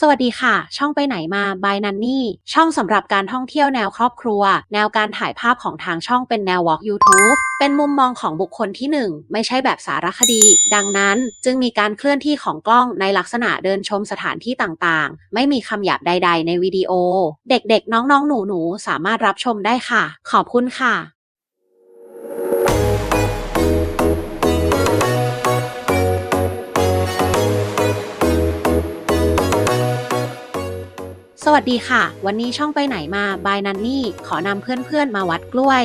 สวัสดีค่ะ ช่องไปไหนมา by Nanny ช่องสำหรับการท่องเที่ยวแนวครอบครัว แนวการถ่ายภาพของทางช่องเป็นแนว Walk YouTube เป็นมุมมองของบุคคลที่หนึ่งไม่ใช่แบบสารคดี ดังนั้นจึงมีการเคลื่อนที่ของกล้องในลักษณะเดินชมสถานที่ต่างๆ ไม่มีคำหยาบใด ๆ ในวิดีโอ เด็กๆ น้องๆ หนูๆ สามารถรับชมได้ค่ะ ขอบคุณค่ะ สวัสดีค่ะ วันนี้ช่องไปไหนมาบายนันนี่ขอนำเพื่อนๆมาวัดกล้วย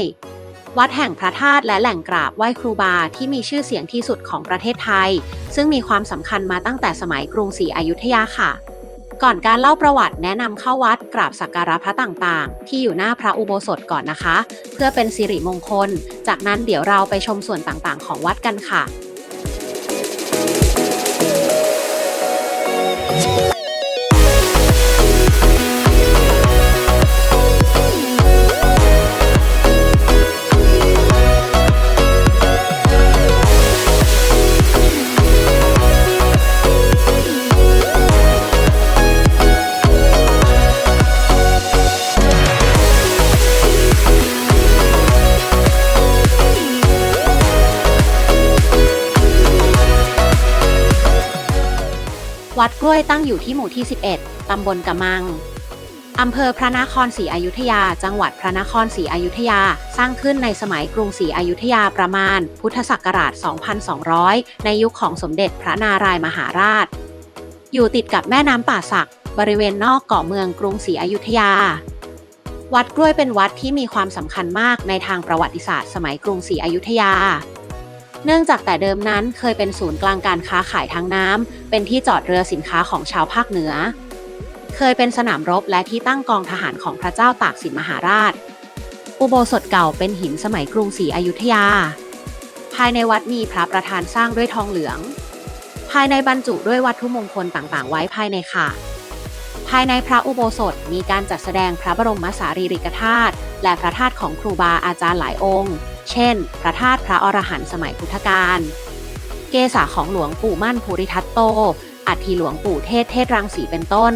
วัดแห่งพระธาตุและแหล่งกราบไหว้ครูบาที่มีชื่อเสียงที่สุดของประเทศไทย ซึ่งมีความสำคัญมาตั้งแต่สมัยกรุงศรีอยุธยาค่ะ ก่อนการเล่าประวัติแนะนำเข้าวัดกราบสักการะพระต่างๆ ที่อยู่หน้าพระอุโบสถก่อนนะคะ เพื่อเป็นสิริมงคล จากนั้นเดี๋ยวเราไปชมส่วนต่างๆ ของวัดกันค่ะ วัดกล้วยตั้งอยู่ที่หมู่ที่ 11 ตำบลกะมัง อำเภอพระนครศรีอยุธยา จังหวัดพระนครศรีอยุธยา สร้างขึ้นในสมัยกรุงศรีอยุธยาประมาณ พุทธศักราช 2200 ในยุคของสมเด็จพระนารายมหาราช อยู่ติดกับแม่น้ำป่าสัก บริเวณนอกเกาะเมืองกรุงศรีอยุธยา วัดกล้วยเป็นวัดที่มีความสำคัญมากในทางประวัติศาสตร์ สมัยกรุงศรีอยุธยา เนื่องจากแต่เดิมนั้นเคยเป็นศูนย์กลางการค้าขายทางน้ำ เป็นที่จอดเรือสินค้าของชาวภาคเหนือ เคยเป็นสนามรบและที่ตั้งกองทหารของพระเจ้าตากสินมหาราช อุโบสถเก่าเป็นหินสมัยกรุงศรีอยุธยา ภายในวัดมีพระประธานสร้างด้วยทองเหลือง ภายในบรรจุด้วยวัตถุมงคลต่างๆ ไว้ภายในค่ะ ภายในพระอุโบสถมีการจัดแสดงพระบรมสารีริกธาตุและพระธาตุของครูบาอาจารย์หลายองค์ เช่น พระธาตุพระอรหันต์สมัยพุทธกาล เกศาของหลวงปู่มั่นภูริทัตโต อัฐิหลวงปู่เทศเทศรังสีเป็นต้น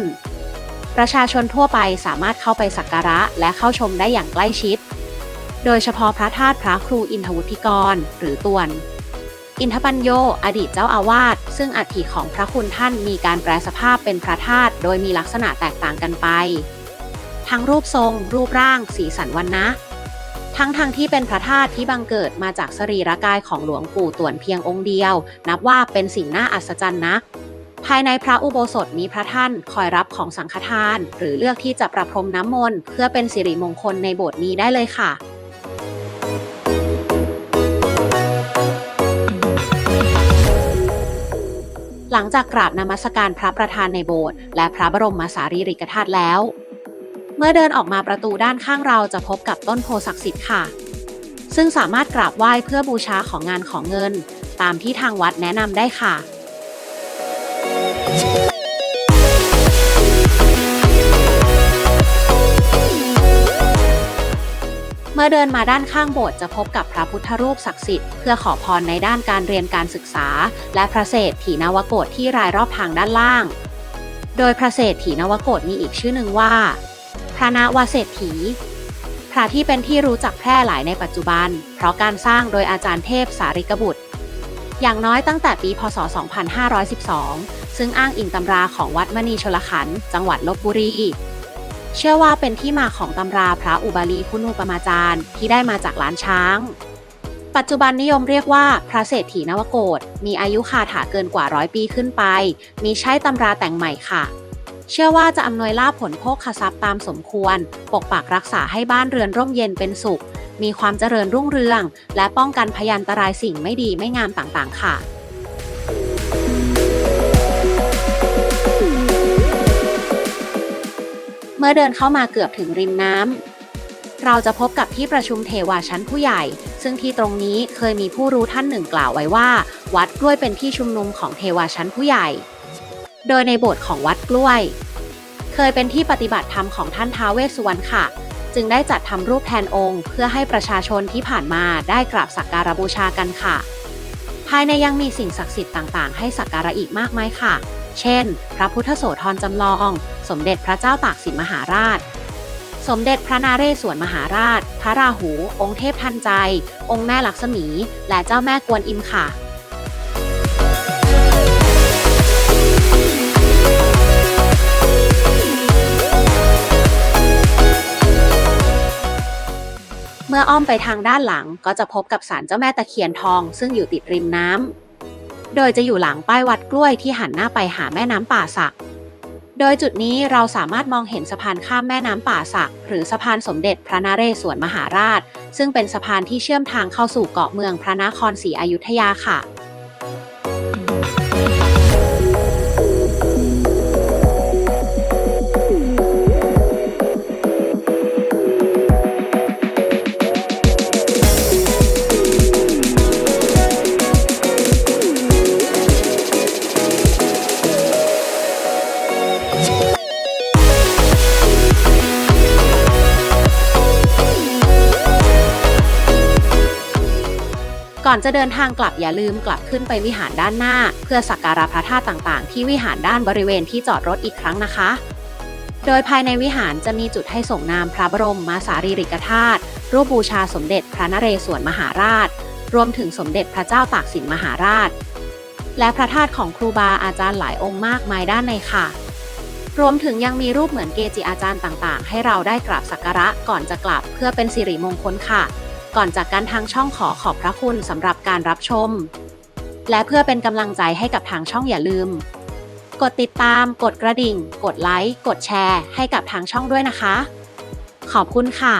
ประชาชนทั่วไปสามารถเข้าไปสักการะและเข้าชมได้อย่างใกล้ชิด โดยเฉพาะพระธาตุพระครูอินทวุฒิกร หรือตวน อินทปัญโย อดีตเจ้าอาวาส ซึ่งอัฐิของพระคุณท่านมีการแปลสภาพเป็นพระธาตุโดยมีลักษณะแตกต่างกันไป ทั้งรูปทรง รูปร่าง สีสันวันนะ ทั้งทางที่เป็นพระธาตุที่บังเกิดมาจากสรีระกายของหลวงปู่ต่วนเพียงองค์เดียว นับว่าเป็นสิ่งน่าอัศจรรย์นักภายในพระอุโบสถมีพระท่านคอยรับของสังฆทาน หรือเลือกที่จะประพรมน้ำมนต์เพื่อเป็นสิริมงคลในโบสถ์นี้ได้เลยค่ะหลังจากกราบนมัสการพระประธานในโบสถ์และพระบรมสารีริกธาตุแล้ว เมื่อเดินออกมาประตูด้านข้างเราจะพบกับต้นโพศักดิ์สิทธิ์ค่ะ ซึ่งสามารถกราบไหว้เพื่อบูชาของงานของเงิน ตามที่ทางวัดแนะนำได้ค่ะเมื่อเดินมาด้านข้างโบสถ์จะพบกับพระพุทธรูปศักดิ์สิทธิ์เพื่อขอพรในด้านการเรียนการศึกษา และพระเศรษฐีนวโกฏที่รายรอบทางด้านล่าง โดยพระเศรษฐีนวโกฏมีอีกชื่อหนึ่งว่า ระนวเศรษฐี พระที่เป็นที่รู้จักแพร่หลายในปัจจุบัน เพราะการสร้างโดยอาจารย์เทพสาริกบุตร อย่างน้อยตั้งแต่ปี พศ 2512 ซึ่งอ้างอิงตำราของวัดมณีชลขันธ์จังหวัดลบบุรีเชื่อว่าเป็นที่มาของตำราพระอุบาลีคุณูปมาจารย์ที่ได้มาจากล้านช้าง ปัจจุบันนิยมเรียกว่าพระเศรษฐีนวโกฏมีอายุคาถาเกินกว่าร้อยปีขึ้นไป มีใช้ตำราแต่งใหม่ค่ะ เชื่อว่าจะอำนวยลาภผลโภคทรัพย์ตามสมควร ปกปักรักษาให้บ้านเรือนร่มเย็นเป็นสุข มีความเจริญรุ่งเรือง และป้องกันพยันตรายสิ่งไม่ดีไม่งามต่างๆ ค่ะเมื่อเดินเข้ามาเกือบถึงริมน้ำ เราจะพบกับที่ประชุมเทวาชั้นผู้ใหญ่ ซึ่งที่ตรงนี้เคยมีผู้รู้ท่านหนึ่งกล่าวไว้ว่า วัดกล้วยเป็นที่ชุมนุมของเทวาชั้นผู้ใหญ่ โดยในโบสถ์ของวัดกล้วย เคยเป็นที่ปฏิบัติธรรมของท่านท้าวเวสสุวรรณค่ะ จึงได้จัดทำรูปแทนองค์ เพื่อให้ประชาชนที่ผ่านมาได้กราบสักการะบูชากันค่ะ ภายในยังมีสิ่งศักดิ์สิทธิ์ต่างๆ ให้สักการะอีกมากมายค่ะ เช่น พระพุทธโสธรจำลอง สมเด็จพระเจ้าตากสินมหาราช สมเด็จพระนาเรศวรมหาราช พระราหู องค์เทพทันใจ องค์แม่ลักษมี และเจ้าแม่กวนอิมค่ะ ออ้อมไปทางด้านหลังก็จะพบกับศาลเจ้าแม่ตะเคียนทอง ซึ่งอยู่ติดริมน้ำ โดยจะอยู่หลังป้ายวัดกล้วยที่หันหน้าไปหาแม่น้ำป่าสัก โดยจุดนี้เราสามารถมองเห็นสะพานข้ามแม่น้ำป่าสัก หรือสะพานสมเด็จพระนเรศวรมหาราช ซึ่งเป็นสะพานที่เชื่อมทางเข้าสู่เกาะเมืองพระนครศรีอยุธยาค่ะ ก่อนจะเดินทางกลับอย่าลืมกลับขึ้นไปวิหารด้านหน้า เพื่อสักการะพระธาตุต่างๆ ที่วิหารด้านบริเวณที่จอดรถอีกครั้งนะคะ โดยภายในวิหารจะมีจุดให้ส่งนามพระบรมมาสารีริกธาตุรูปบูชาสมเด็จพระนเรศวรมหาราช รวมถึงสมเด็จพระเจ้าตากสินมหาราช และพระธาตุของครูบาอาจารย์หลายองค์มากมายด้านในค่ะ รวมถึงยังมีรูปเหมือนเกจิอาจารย์ต่างๆ ให้เราได้กราบสักการะก่อนจะกลับเพื่อเป็นสิริมงคลค่ะ ก่อนจากการทางช่องขอขอบพระคุณสำหรับการรับชม และเพื่อเป็นกำลังใจให้กับทางช่องอย่าลืม กดติดตาม กดกระดิ่ง กดไลค์ กดแชร์ ให้กับทางช่องด้วยนะคะ ขอบคุณค่ะ